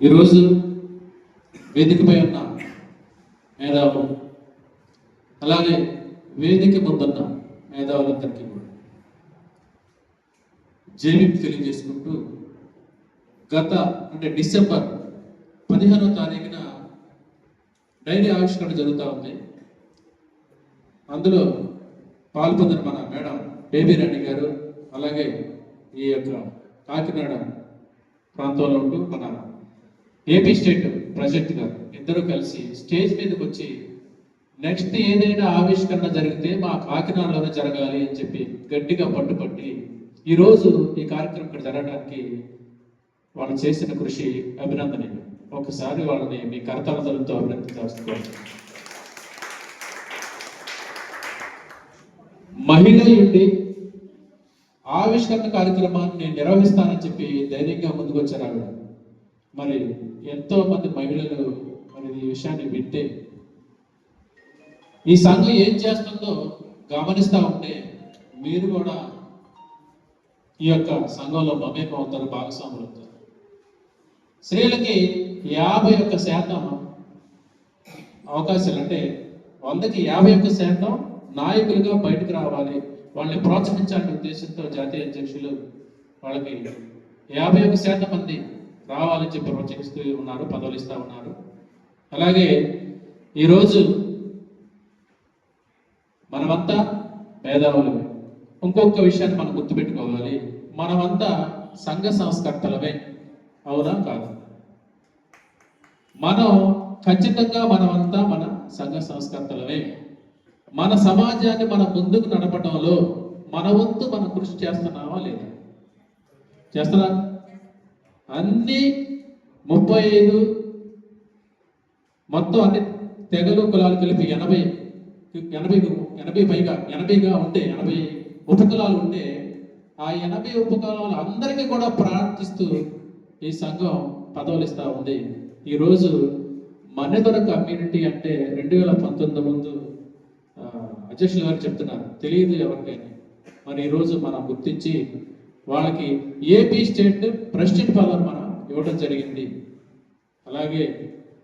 ఈరోజు వేదికపై ఉన్న మేధావులు అలాగే వేదిక ముందున్న మేధావులందరికీ కూడా జేబీ తెలియజేసుకుంటూ గత అంటే డిసెంబర్ పదిహేనో తారీఖున డైరీ ఆవిష్కరణ జరుగుతూ ఉంది. అందులో పాల్పొందిన మన మేడం బేబీ రాణి గారు అలాగే ఈ యొక్క కాకినాడ ప్రాంతంలో ఉంటూ మన ఏపీ స్టేట్ ప్రెసిడెంట్ గారు ఇద్దరు కలిసి స్టేజ్ మీదకి వచ్చి నెక్స్ట్ ఏదైనా ఆవిష్కరణ జరిగితే మా కాకినాడలోనే జరగాలి అని చెప్పి గట్టిగా పట్టుపట్టి ఈరోజు ఈ కార్యక్రమం ఇక్కడ జరగడానికి వాళ్ళు చేసిన కృషి అభినందనీయం. ఒకసారి వాళ్ళని మీ కరతాళతలతో అభినందించాల్సింది మహిళ ఉండి ఆవిష్కరణ కార్యక్రమాన్ని నేను నిర్వహిస్తానని చెప్పి ధైర్యంగా ముందుకొచ్చారు ఆవిడ. మరి ఎంతో మంది మహిళలు మరి ఈ విషయాన్ని వింటే ఈ సంఘం ఏం చేస్తుందో గమనిస్తా ఉంటే మీరు కూడా ఈ యొక్క సంఘంలో మమేకం అవుతారు భాగస్వాములు అవుతారు. స్త్రీలకి యాభై ఒక్క శాతం అవకాశాలు అంటే వందకి యాభై ఒక్క శాతం నాయకులుగా బయటకు రావాలి వాళ్ళని ప్రోత్సహించాలనే ఉద్దేశంతో జాతీయ అధ్యక్షులు వాళ్ళకి యాభై ఒక్క శాతం మంది రావాలని చెప్పి ప్రోత్సహిస్తూ ఉన్నారు పదవులు ఇస్తూ ఉన్నారు. అలాగే ఈరోజు మనమంతా మేధావులమే. ఇంకొక విషయాన్ని మనం గుర్తుపెట్టుకోవాలి. మనమంతా సంఘ సంస్కర్తలమే. అవునా కాదు? మనం ఖచ్చితంగా మనమంతా మన సంఘ సంస్కర్తలమే. మన సమాజాన్ని మన ముందుకు నడపడంలో మన వంతు మనం కృషి చేస్తున్నామా లేదా? చేస్తున్నా అన్ని ముప్పై ఐదు మొత్తం అన్ని తెగలు కులాలు కలిపి ఎనభై ఎనభై ఎనభై పైగా ఎనభైగా ఉంటే ఎనభై ఉపకులాలు ఉంటే ఆ ఎనభై ఉపకులాలు అందరికీ కూడా ప్రార్థిస్తూ ఈ సంఘం పదవులు ఇస్తూ ఉంది. ఈరోజు మన్నెదొర కమ్యూనిటీ అంటే రెండు వేల పంతొమ్మిది ముందు అధ్యక్షులు గారు చెప్తున్నారు. తెలియదు ఎవరికైనా. మరి ఈరోజు మనం గుర్తించి వాళ్ళకి ఏపీ స్టేట్ ప్రెసిడెంట్ పదవి మనం ఇవ్వడం జరిగింది. అలాగే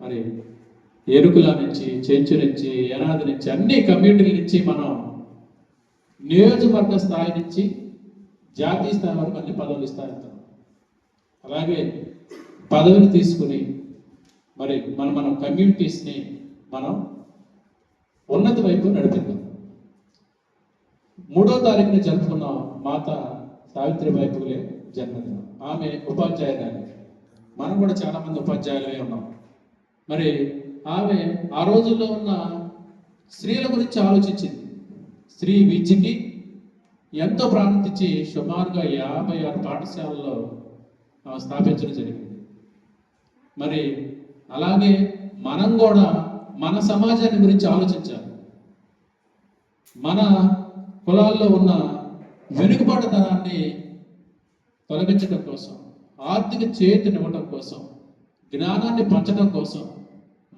మరి ఎరుకుల నుంచి చెంచు నుంచి ఏనాది నుంచి అన్ని కమ్యూనిటీల నుంచి మనం నియోజకవర్గ స్థాయి నుంచి జాతీయ స్థాయి వరకు అన్ని పదవులు ఇస్తా అలాగే పదవిని తీసుకుని మరి మన మన కమ్యూనిటీస్ని మనం ఉన్నత వైపు నడిపిద్దాం. మూడో తారీఖున జరుపుకున్న మాత సావిత్రిబాయి పూలే జన్మదినం. ఆమె ఉపాధ్యాయురాలు. మనం కూడా చాలామంది ఉపాధ్యాయులమే ఉన్నాం. మరి ఆమె ఆ రోజుల్లో ఉన్న స్త్రీల గురించి ఆలోచించింది. స్త్రీ విద్యకి ఎంతో ప్రారంభించి సుమారుగా యాభై ఆరు పాఠశాలలో స్థాపించడం జరిగింది. మరి అలాగే మనం కూడా మన సమాజాన్ని గురించి ఆలోచించాలి. మన కులాల్లో ఉన్న వెనుకబడతనాన్ని తొలగించడం కోసం ఆర్థిక చేతినివ్వడం కోసం జ్ఞానాన్ని పంచడం కోసం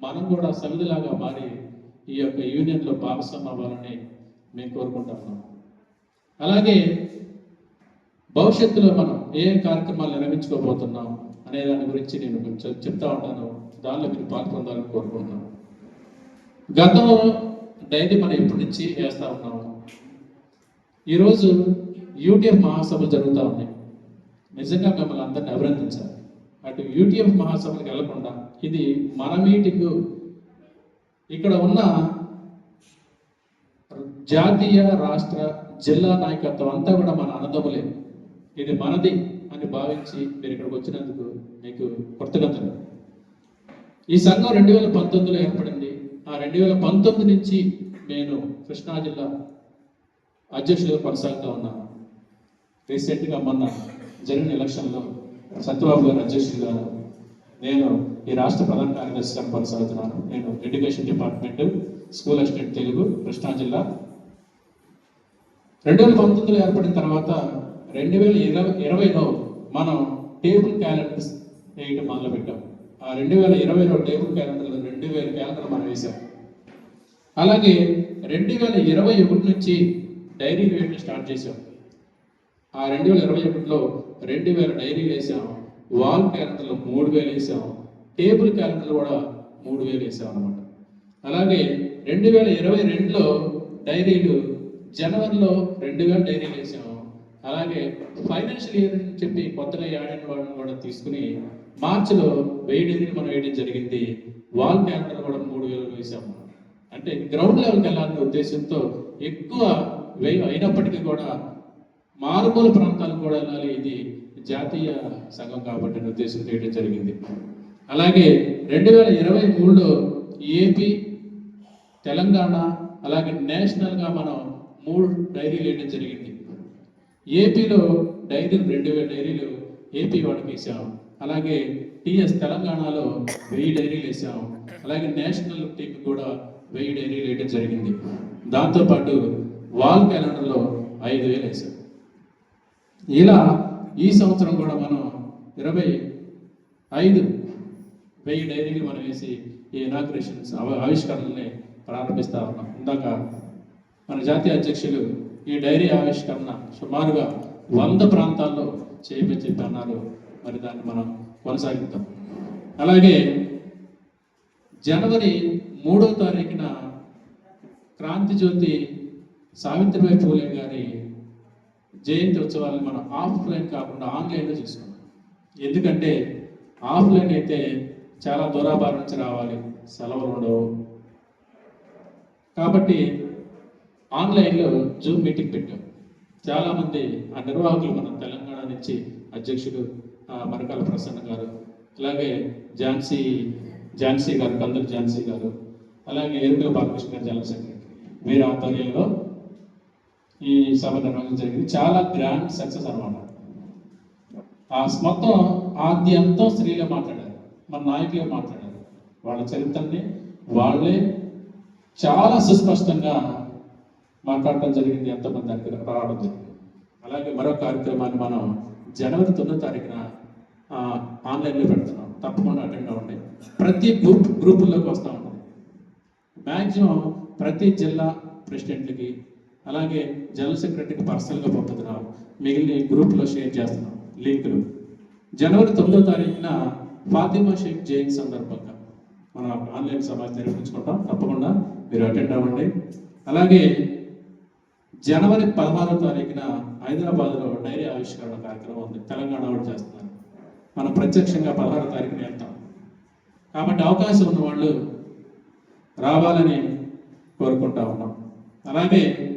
మనం కూడా సవిధిలాగా మారి ఈ యొక్క యూనియన్లో భాగస్వామ్యం అవ్వాలని మేము కోరుకుంటున్నాం అలాగే భవిష్యత్తులో మనం ఏ కార్యక్రమాలు నిర్వహించుకోబోతున్నాం అనే దాని గురించి నేను కొంచెం చెప్తా ఉంటాను. దానిలో మీరు పాల్పొందాలని కోరుకుంటున్నాను గతంలో డైలీ మనం ఎప్పటి నుంచి వేస్తూ ఉన్నాము? ఈరోజు యూటీఎఫ్ మహాసభలు జరుగుతూ ఉన్నాయి. నిజంగా మిమ్మల్ని అందరిని అభినందించాలి. అటు యూటీఎఫ్ మహాసభలకు వెళ్ళకుండా ఇది మన మీటింగ్. ఇక్కడ ఉన్న జాతీయ రాష్ట్ర జిల్లా నాయకత్వం అంతా కూడా మన అన్నదమ్ములే. ఇది మనది అని భావించి మీరు ఇక్కడికి వచ్చినందుకు మీకు కృతజ్ఞతలు. ఈ సంఘం రెండు వేల పంతొమ్మిదిలో ఏర్పడింది. ఆ రెండు వేల పంతొమ్మిది నుంచి నేను కృష్ణా జిల్లా అధ్యక్షుడిగా కొనసాగుతూ ఉన్నాను. రీసెంట్గా మొన్న జరిగిన ఎలక్షన్లో సత్యబాబు గారు అధ్యక్షుడిగా నేను ఈ రాష్ట్ర ప్రధాన కార్యదర్శిగా కొనసాగుతున్నాను. నేను education department school assistant Telugu Krishna జిల్లా. రెండు వేల పంతొమ్మిదిలో ఏర్పడిన తర్వాత రెండు వేల ఇరవై ఇరవైలో మనం టేబుల్ క్యాలెండర్స్ వేయటం మొదలుపెట్టాం. ఆ రెండు వేల ఇరవైలో టేబుల్ క్యాలెండర్లో రెండు వేల క్యాలెండర్ మనం వేసాం అలాగే రెండు వేల ఇరవై ఒకటి నుంచి డైరీ వేయటం స్టార్ట్ చేసాం ఆ రెండు వేల ఇరవై ఒకటిలో రెండు వేల డైరీలు వేసాం వాల్ క్యాలెండర్లో మూడు వేలు వేసాం టేబుల్ క్యాలెండర్ కూడా మూడు వేలు వేసామన్నమాట. అలాగే రెండు వేల ఇరవై రెండులో డైరీలు జనవరిలో రెండు వేల డైరీలు వేసాము అలాగే ఫైనాన్షియల్ ఇయర్ అని చెప్పి కొత్తగా యాడ్ వాళ్ళని కూడా తీసుకుని మార్చిలో వెయ్యి డైరీలు మనం వేయడం జరిగింది. వాల్ క్యాలెండర్ కూడా మూడు వేలు వేసాము. అంటే గ్రౌండ్ లెవెల్కి వెళ్ళాలనే ఉద్దేశంతో ఎక్కువ వెయ్యి అయినప్పటికీ కూడా మారుమూల ప్రాంతాలు కూడా వెళ్ళాలి ఇది జాతీయ సంఘం కాబట్టి నిర్దేశం చేయడం జరిగింది. అలాగే రెండు వేల ఇరవై మూడులో ఏపీ తెలంగాణ అలాగే నేషనల్గా మనం మూడు డైరీలు వేయడం జరిగింది. ఏపీలో డైరీలు రెండు వేల డైరీలు ఏపీ వాడికి వేసాము. అలాగే టీఎస్ తెలంగాణలో వెయ్యి డైరీలు వేసాము. అలాగే నేషనల్ టీం కూడా వెయ్యి డైరీలు వేయడం జరిగింది. దాంతోపాటు వాల్ క్యాలెండర్లో ఐదు వేలు వేసాం. ఇలా ఈ సంవత్సరం కూడా మనం ఇరవై ఐదు వెయ్యి డైరీలు మనం వేసి ఈ ఇనాగ్రేషన్స్ ఆవిష్కరణల్ని ప్రారంభిస్తా ఉన్నాం. ఇందాక మన జాతీయ అధ్యక్షులు ఈ డైరీ ఆవిష్కరణ సుమారుగా వంద ప్రాంతాల్లో చేయమని అన్నారు. మరి దాన్ని మనం కొనసాగిద్దాం. అలాగే జనవరి మూడో తారీఖున క్రాంతి జ్యోతి సావిత్రిబాయి పూలే గారి జయంతి ఉత్సవాలను మనం ఆఫ్లైన్ కాకుండా ఆన్లైన్లో చేసుకున్నాం ఎందుకంటే ఆఫ్లైన్ అయితే చాలా దూరాభారం నుంచి రావాలి సెలవులు ఉండవు. కాబట్టి ఆన్లైన్లో జూమ్ మీటింగ్ పెట్టాం. చాలామంది ఆ నిర్వాహకులు మన తెలంగాణ నుంచి అధ్యక్షుడు మరకాల ప్రసన్న గారు అలాగే ఝాన్సీ ఝాన్సీ గారు కందులు ఝాన్సీ గారు అలాగే ఎరుకల బాలకృష్ణ గారు జనరల్ సెక్రటరీ. వీరి ఆధ్వర్యంలో ఈ సభ నిర్వహించడం జరిగింది. చాలా గ్రాండ్ సక్సెస్ అనమాట ఆ మొత్తం ఆద్య అంతం స్త్రీలే మాట్లాడారు. మన నాయకులే మాట్లాడారు. వాళ్ళ చరిత్రని వాళ్ళే చాలా సుస్పష్టంగా మాట్లాడటం జరిగింది ఎంతమంది దగ్గర రావడం జరిగింది. అలాగే మరో కార్యక్రమాన్ని మనం జనవరి తొమ్మిదో తారీఖున ఆన్లైన్లో పెడుతున్నాం. తప్పకుండా అటెండ్ అవ్వండి. ప్రతి గ్రూప్ గ్రూపుల్లోకి వస్తూ ఉంటుంది మ్యాక్సిమం ప్రతి జిల్లా ప్రెసిడెంట్లకి అలాగే జనరల్ సెక్రటరీకి పర్సనల్గా పంపుతున్నాం. మిగిలిన గ్రూప్లో షేర్ చేస్తున్నాం. లింకులు. జనవరి తొమ్మిదో తారీఖున ఫాతిమా షేక్ జయంతి సందర్భంగా మనం ఆన్లైన్ సమాజం నిర్వహించుకుంటాం తప్పకుండా మీరు అటెండ్ అవ్వండి. అలాగే జనవరి పదహారో తారీఖున హైదరాబాద్లో డైరీ ఆవిష్కరణ కార్యక్రమం ఉంది. తెలంగాణ వాళ్ళు చేస్తున్నారు. మనం ప్రత్యక్షంగా పదహారో తారీఖున వెళ్తాం. కాబట్టి అవకాశం ఉన్న వాళ్ళు రావాలని కోరుకుంటా ఉన్నాం. అలాగే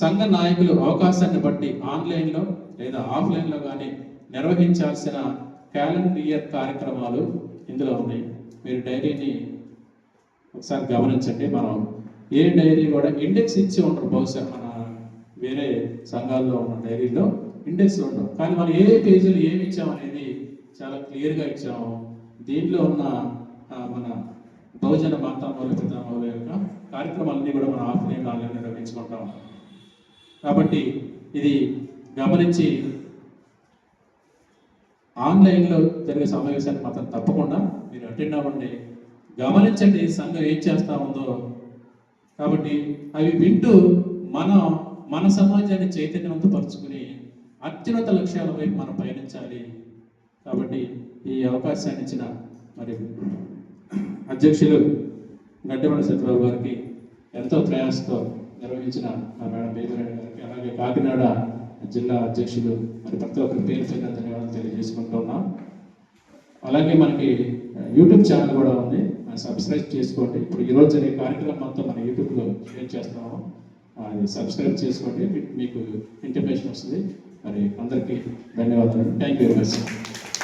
సంఘ నాయకులు అవకాశాన్ని బట్టి ఆన్లైన్లో లేదా ఆఫ్లైన్లో కానీ నిర్వహించాల్సిన క్యాలెండర్ ఇయర్ కార్యక్రమాలు ఇందులో ఉన్నాయి. మీరు డైరీని ఒకసారి గమనించండి. మనం ఏ డైరీ కూడా ఇండెక్స్ ఇచ్చి ఉండరు. బహుశా మన వేరే సంఘాల్లో ఉన్న డైరీలో ఇండెక్స్ ఉండవు. కానీ మనం ఏ పేజీలు ఏమి ఇచ్చామనేది చాలా క్లియర్గా ఇచ్చాము. దీంట్లో ఉన్న మన బహుజన మాతామూల పితామూల యొక్క కార్యక్రమాలన్నీ కూడా మనం ఆఫ్లైన్ ఆన్లైన్ నిర్వహించుకుంటాం. కాబట్టి ఇది గమనించి ఆన్లైన్లో జరిగే సమావేశాన్ని మాత్రం తప్పకుండా మీరు అటెండ్ అవ్వండి. గమనించండి సంఘం ఏం చేస్తా ఉందో. కాబట్టి అవి వింటూ మనం మన సమాజాన్ని చైతన్యవంతపరుచుకుని అత్యున్నత లక్ష్యాల వైపు మనం పయనించాలి. కాబట్టి ఈ అవకాశాన్ని ఇచ్చిన మరి అధ్యక్షులు గడ్డమణ సత్యబాబు గారికి ఎంతో ప్రయాసతో నిర్వహించిన మా మేడం బేబిరెడ్డి గారికి అలాగే కాకినాడ జిల్లా అధ్యక్షులు మరి ప్రతి ఒక్కరి పేరు పేరు ధన్యవాదాలు తెలియజేసుకుంటూ ఉన్నాం. అలాగే మనకి యూట్యూబ్ ఛానల్ కూడా ఉంది. సబ్స్క్రైబ్ చేసుకోండి. ఇప్పుడు ఈరోజు జరిగే కార్యక్రమం అంతా మన యూట్యూబ్లో షేర్ చేస్తున్నాము. అది సబ్స్క్రైబ్ చేసుకోండి. మీకు ఇంటిమేషన్ వస్తుంది. మరి అందరికీ ధన్యవాదాలు. Thank you very much